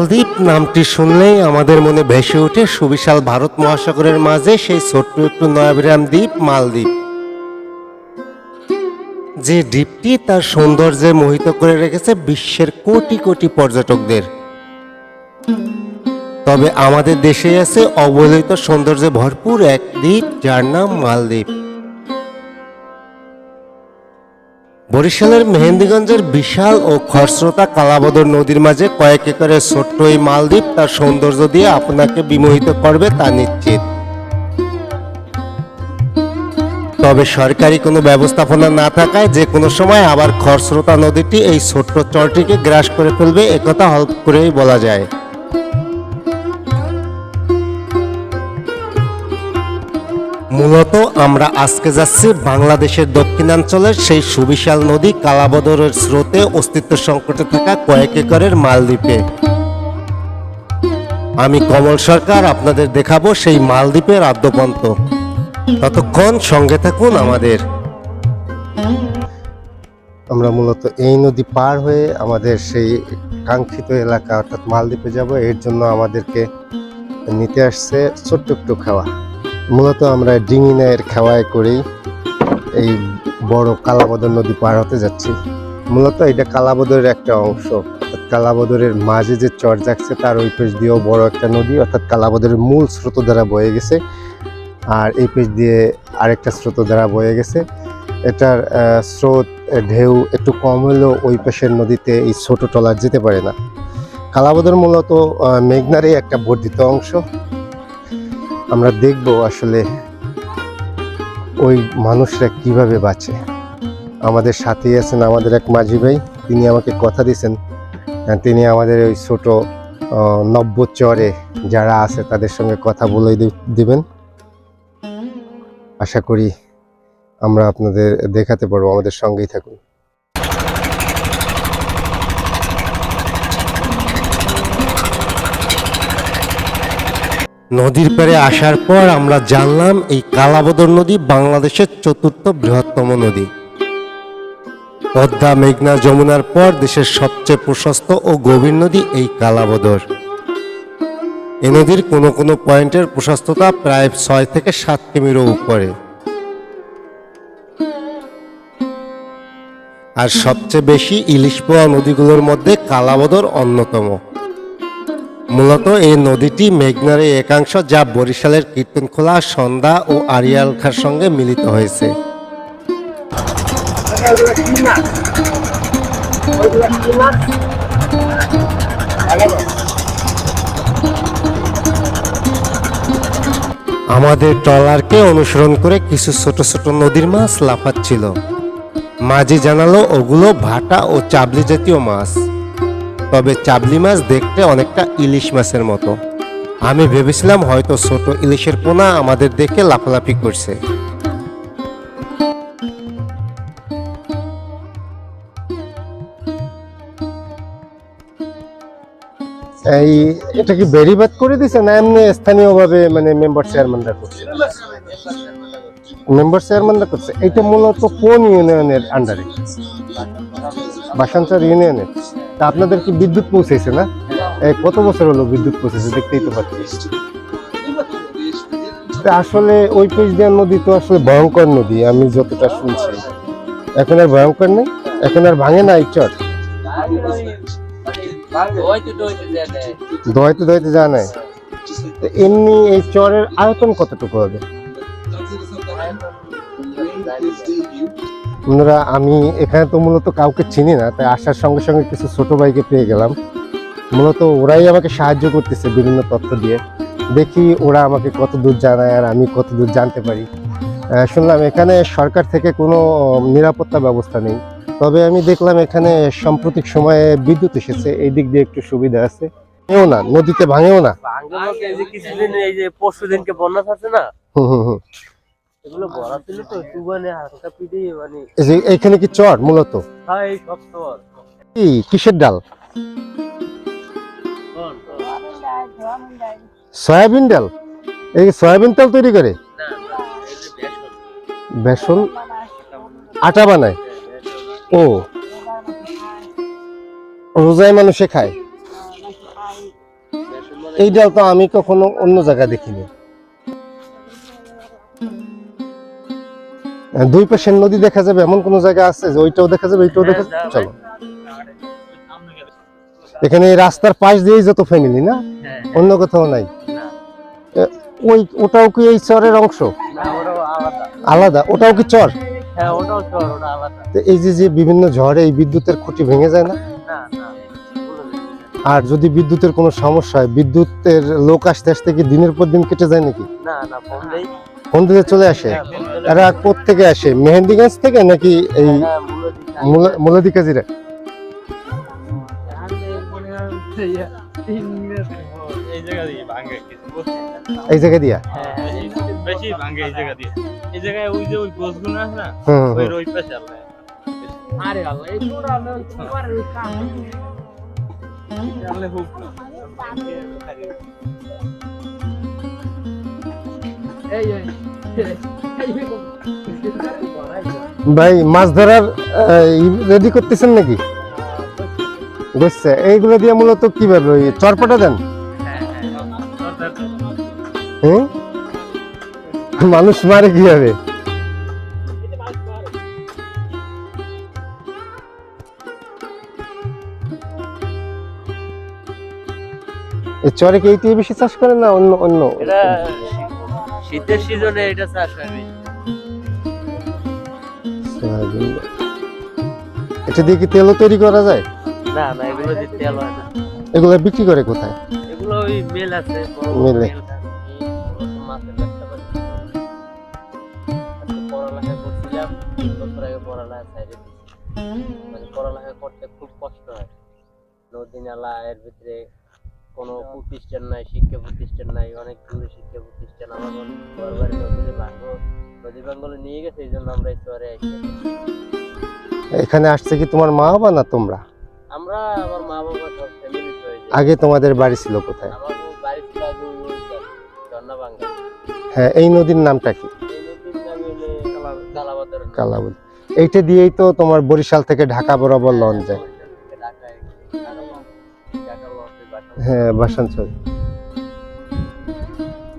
মালদ্বীপ নামটি শুনলেই আমাদের মনে ভেসে ওঠে সুবিশাল ভারত মহাসাগরের মাঝে সেই ছোট্ট একটু নয়াবিরাম দ্বীপ মালদ্বীপ। যে দ্বীপটি তার সৌন্দর্যে মোহিত করে রেখেছে বিশ্বের কোটি কোটি পর্যটকদের। তবে আমাদের দেশে আছে অবহেলিত সৌন্দর্যে ভরপুর এক দ্বীপ যার নাম মালদ্বীপ। বরিশালের মেহেন্দিগঞ্জের বিশাল ও খরস্রোতা কালাবদর নদীর মাঝে কয়েক একরের ছোট্ট এই মালদ্বীপ তার সৌন্দর্য দিয়ে আপনাকে বিমোহিত করবে তা নিশ্চিত। তবে সরকারি কোনো ব্যবস্থাপনা না থাকায় যে কোনো সময় আবার খরস্রোতা নদীটি এই ছোট্ট চরটিকে গ্রাস করে ফেলবে, একথা হল্প করেই বলা যায়। মূলত আমরা আজকে যাচ্ছি বাংলাদেশের দক্ষিণাঞ্চলের সেই সুবিশাল নদী কালাবদরের স্রোতে অস্তিত্ব সংকটে থাকা কয়েক একরের মালদ্বীপে। আমি কমল সরকার, আপনাদের দেখাবো সেই মালদ্বীপের আদ্যপন্ত। ততক্ষণ সঙ্গে থাকুন আমাদের। আমরা মূলত এই নদী পার হয়ে আমাদের সেই কাঙ্ক্ষিত এলাকা, অর্থাৎ মালদ্বীপে যাব। এর জন্য আমাদেরকে নিতে আসছে ছোট্ট একটু খাওয়া। মূলত আমরা ডিঙি নায়ের খাওয়ায় করেই এই বড় কালাবদর নদী পার হতে যাচ্ছি। মূলত এটা কালাবদরের একটা অংশ। কালাবদরের মাঝে যে চর যাচ্ছে, তার ওই পেশ দিয়েও বড় একটা নদী, অর্থাৎ কালাবদরের মূল স্রোত দ্বারা বয়ে গেছে। আর এই পেশ দিয়ে আরেকটা স্রোত দ্বারা বয়ে গেছে। এটার স্রোত, ঢেউ একটু কম হলেও ওই পেশের নদীতে এই ছোট টলার যেতে পারে না। কালাবদর মূলত মেঘনারই একটা বর্ধিত অংশ। আমরা দেখব আসলে ওই মানুষরা কীভাবে বাঁচে। আমাদের সাথেই আছেন আমাদের এক মাঝি ভাই, তিনি আমাকে কথা দিয়েছেন তিনি আমাদের ওই ছোট নব্য চরে যারা আছে তাদের সঙ্গে কথা বলে দিবেন। আশা করি আমরা আপনাদের দেখাতে পারব, আমাদের সঙ্গেই থাকুন। নদীর পাড়ে আসার পর আমরা জানলাম এই কালাবদর নদী বাংলাদেশের চতুর্থ বৃহত্তম নদী। পদ্মা, মেঘনা যমুনার পর দেশের সবচেয়ে প্রশস্ত ও গভীর নদী এই কালাবদর। এ নদীর কোনো কোনো পয়েন্টের প্রশস্ততা প্রায় ছয় থেকে সাত কিমিরও উপরে। আর সবচেয়ে বেশি ইলিশ পোয়া নদীগুলোর মধ্যে কালাবদর অন্যতম। মূলত এই নদীটি মেঘনার একাংশ যা বরিশালের কীর্তনখোলা, সন্ধ্যা ও আরিয়ালখার সঙ্গে মিলিত হয়েছে। আমাদের ট্রলারকে অনুসরণ করে কিছু ছোট ছোট নদীর মাছ লাফাচ্ছিল। মাঝি জানালো ওগুলো ভাটা ও চাবলি জাতীয় মাছ। তবে চাবলি মাছ দেখতে অনেকটা ইলিশ মাছের মতো। আমি ভেবেছিলাম হয়তো ছোট ইলিশের পোনা আমাদের দেখে লাফালাফি করছে। এই, এটা কি বেরিবাদ করে দিছে না এমনি স্থানীয়ভাবে মানে মেম্বার চেয়ারম্যানরা করছে? মেম্বার চেয়ারম্যানরা করছে। এটা মূলত কোন ইউনিয়নের আন্ডারে বাসাঞ্চর ইউনিয়নের। তা আপনাদের কি বিদ্যুৎ পৌঁছেছে না? কত বছর হলো বিদ্যুৎ পৌঁছেছে? দেখতেই তো পাচ্ছি। আসলে ওই পেজ দেওয়ার নদী তো আসলে ভয়ঙ্কর নদী, আমি যতটা শুনছি। এখন আর ভয়ঙ্কর নেই? এখন আর ভাঙে না এই চর? দোয়াইতে দোয়াইতে যা নাই? এমনি এই চরের আয়তন কতটুকু হবে? বন্ধুরা আমি এখানে তো মূলত কাউকে চিনি না তাই আসার সঙ্গে সঙ্গে কিছু ছোট ভাইকে পেয়ে গেলাম। মূলত ওরাই আমাকে সাহায্য করতেছে বিভিন্ন তথ্য দিয়ে। দেখি ওরা আমাকে কত দূর জানায় আর আমি কত দূর জানতে পারি। শুনলাম এখানে সরকার থেকে কোনো নিরাপত্তা ব্যবস্থা নেই। তবে আমি দেখলাম এখানে সাম্প্রতিক সময়ে বিদ্যুৎ এসেছে এই দিক দিয়ে একটু সুবিধা আছে। ভাঙেও না নদীতে ভাঙেও না। কিছুদিন এই যে পরশু দিনকে বন্যা আছে না? হুম হুম হুম। এগুলো ছিল তো হালকা মানে এইখানে কি চর মূলত? হ্যাঁ এই সব তো কি কিসের ডাল? সয়াবিন ডাল? এই সয়াবিন তেল তৈরি করে? বেসন? আটা বানায়? ও। রোজায় মানুষে খায়? এই ডাল তো আমি কখনো অন্য জায়গায় দেখিনি। দুই পাশের নদী দেখা যাবে এমন কোন জায়গা আছে যে ওইটাও দেখা যাবে এইটাও দেখা যাবে? হ্যাঁ, চলো। এখানে এই রাস্তার পাশ দিয়েই যত ফ্যামিলি না? হ্যাঁ অন্য কোথাও নাই। ওই ওটাও কি এই চরের অংশ? আলাদা। ওটাও কি চর? হ্যাঁ এই যে যে বিভিন্ন ঝড়ে এই বিদ্যুতের খুঁটি ভেঙে যায় না। আর যদি বিদ্যুতের কোনো সমস্যা হয় বিদ্যুতের লোক আসতে আসতে কি দিনের পর দিন কেটে যায় নাকি? না না দিকে চলে আসে? এরা থেকে আসে? মেহেন্দিগঞ্জ থেকে নাকি এই মূলো মুলাদি কাজিরা এই জায়গা দিয়ে? ভাঙে কিছু বুঝছেন? এই জায়গা দিয়া হ্যাঁ, বেশি ভাঙে এই জায়গা দিয়ে এই জায়গায় ওই যে ওই গোছগুলো আছে না। ওই ওই পাশে আল্লাহ আরে আল্লাহ এই পুরো আল্লাহ কাম আল্লাহ হোক ভাই, মাছ ধরার রেডি করতেছেন নাকি? বুঝছে এইগুলো দিয়ে মূলত কীভাবে ওই চরপটা দেন? হুম মানুষ মারে কীভাবে? এই চরে কি এইটাই বেশি চাষ করেন না অন্য অন্য? শীতের সিজনে এটা চাষ হয়। সয়াবিন। এটা দিয়ে কি তেলও তৈরি করা যায়? না না এগুলো দিয়ে তেল হয় না। এগুলো বিক্রি করে কোথায়? এগুলো ওই মেল আছে মেলে। মানে পড়ালেখা করতে খুব কষ্ট হয়। নদী নালা এর ভিতরে কোনো প্রতিষ্ঠান নাই শিক্ষা প্রতিষ্ঠান নাই অনেক দূরে শিক্ষা প্রতিষ্ঠান। আমার নদীতে ভাঙ্গ নদী ভাঙ্গলে নিয়ে গেছে এই জন্য আমরা এই চরে আসি এখানে আসছে কি তোমার মা বাবা না তোমরা? আমরা আমার মা বাবা সব ফ্যামিলি আগে তোমাদের বাড়ি ছিল কোথায়? আমার বাড়ি ছিল আগে ওই ওই চর, ঝর্ণা ভাঙ্গা হ্যাঁ এই নদীর নামটা কি? এই নদীর নাম হলে কালাবাজার কালাবুল এইটা দিয়েই তো তোমার বরিশাল থেকে ঢাকা বরাবর লঞ্চ যায়। হ্যাঁ বাসাঞ্চল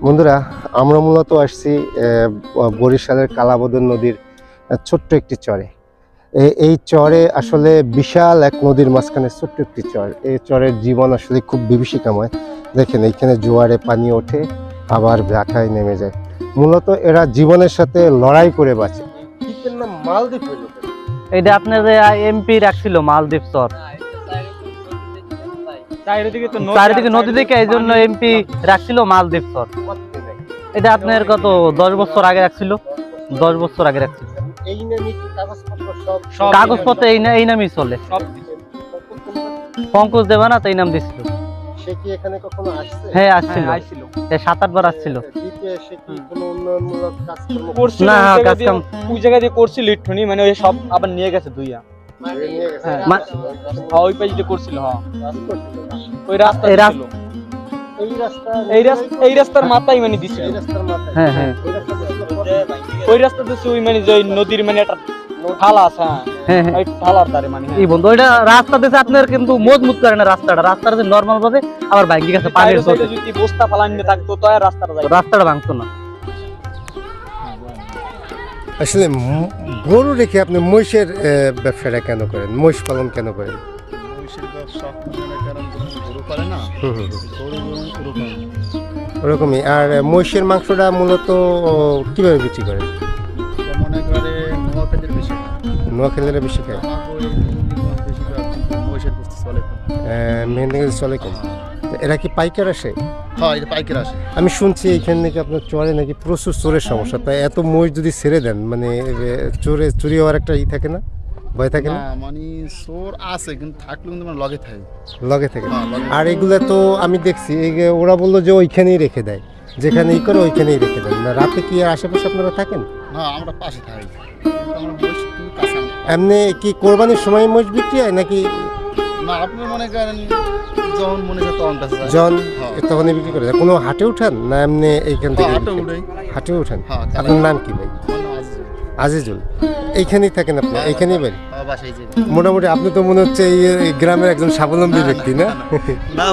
বন্ধুরা, আমরা মূলত আসছি বরিশালের কালাবদন নদীর ছোট্ট একটি চরে। এই চরে আসলে বিশাল এক নদীর মাঝখানে ছোট্ট একটি চর। এই চরের জীবন আসলে খুব বিভীষিকাময়। দেখেন, এইখানে জোয়ারে পানি ওঠে, আবার ভাটায় নেমে যায়। মূলত এরা জীবনের সাথে লড়াই করে বাঁচে। নাম, মালদ্বীপ এটা আপনার এমপি রাখছিল, মালদ্বীপ চর। চারিদিকে তো নদী দেখে এই জন্য এমপি রাখছিল মালদ্বীপ চর এটা আপনার কত দশ বছর আগে রাখছিল? দশ বছর আগে রাখছিল। এই কাগজপত্র সব সব কাগজপত্র এই না- এই নামই চলে। পঙ্কজ দেবা না তাই নাম দিছিল। সে কি এখানে আসছে? হ্যাঁ আসছিল। হ্যাঁ, আইছিল এই আসছিল। দ্বিতীয় সে কি কোনো উন্নয়নমূলক কাজকর্ম করছিল না, কাজ দিয়ে- কাম- ওই জায়গা দিয়ে করছিল ইটুনি মানে ওই সব আবার নিয়ে গেছে দুইয়া। হ্যাঁ। হ্যাঁ, ওই পাশে দিয়ে করছিল হ্যাঁ। ওই রাস্তা এই রাস- ছিল। এই রাস্তা এই রাস্তা এই রাস্তার মাথায় মানে দিছিল। এই রাস্তার মাথায়। হ্যাঁ হ্যাঁ। ওই রাস্তা পরে ওই মানে যে নদীর মানে একটা ফালা আছে হ্যাঁ। ওই ফালার ধারে মানে। এই বন্ধু ওইটা রাস্তা দিয়েছে আপনার কিন্তু মজবুত করে না রাস্তাটা। রাস্তাটা যে নর্মাল ভাবে আবার ভাঙ্গি গেছে পানির যদি বস্তা ফালানি থাকতো তো রাস্তাটা রাস্তাটা ভাঙতো না। আসলে গরু রেখে আপনি মহিষের ব্যবসাটা কেন করেন? মহিষ পালন কেন করেন? ওরকমই। আর মহিষের মাংসটা মূলত কীভাবে বিক্রি করেন? নোয়াখালীর বেশি খায়। মেহেন্দিগঞ্জ চলে। কম। কেন এরা কি পাইকার আসে? হ্যাঁ এটা পাইকার আসে। আমি শুনছি এখানে নাকি আপনার চরে নাকি প্রচুর চোরের সমস্যা। তাই এত মহিষ যদি ছেড়ে দেন মানে চোরে চুরি হওয়ার একটা ই থাকে না? ভয় থাকে না? মানে চোর আছে কিন্তু থাকলেও কিন্তু মানে লগে থাকে। লগে থাকে। হ্যাঁ, আর এগুলো তো আমি দেখছি এই ওরা বলল যে ওইখানেই রেখে দেয়। যেখানে ই করে ওইখানেই রেখে দেন না রাতে কি আর আশেপাশে আপনারা থাকেন? না আমরা পাশে থাকি। এমনি কি কোরবানির সময় মহিষ বিক্রি হয় নাকি না আপনি মনে করেন যখন মনে হয় তখন বেঁচে জন হ্যাঁ। তখনই বিক্রি করে কোনো হাটে উঠান না এমনি এইখান হ্যাঁ, থেকে হাটে উঠাই হাটে উঠান হ্যাঁ আপনার নাম কি ভাই আজিজুল। এইখানেই থাকেন আপনি এইখানেই বাড়ি হ্যাঁ, মোটামুটি আপনি তো মনে হচ্ছে এই গ্রামের একজন স্বাবলম্বী ব্যক্তি না না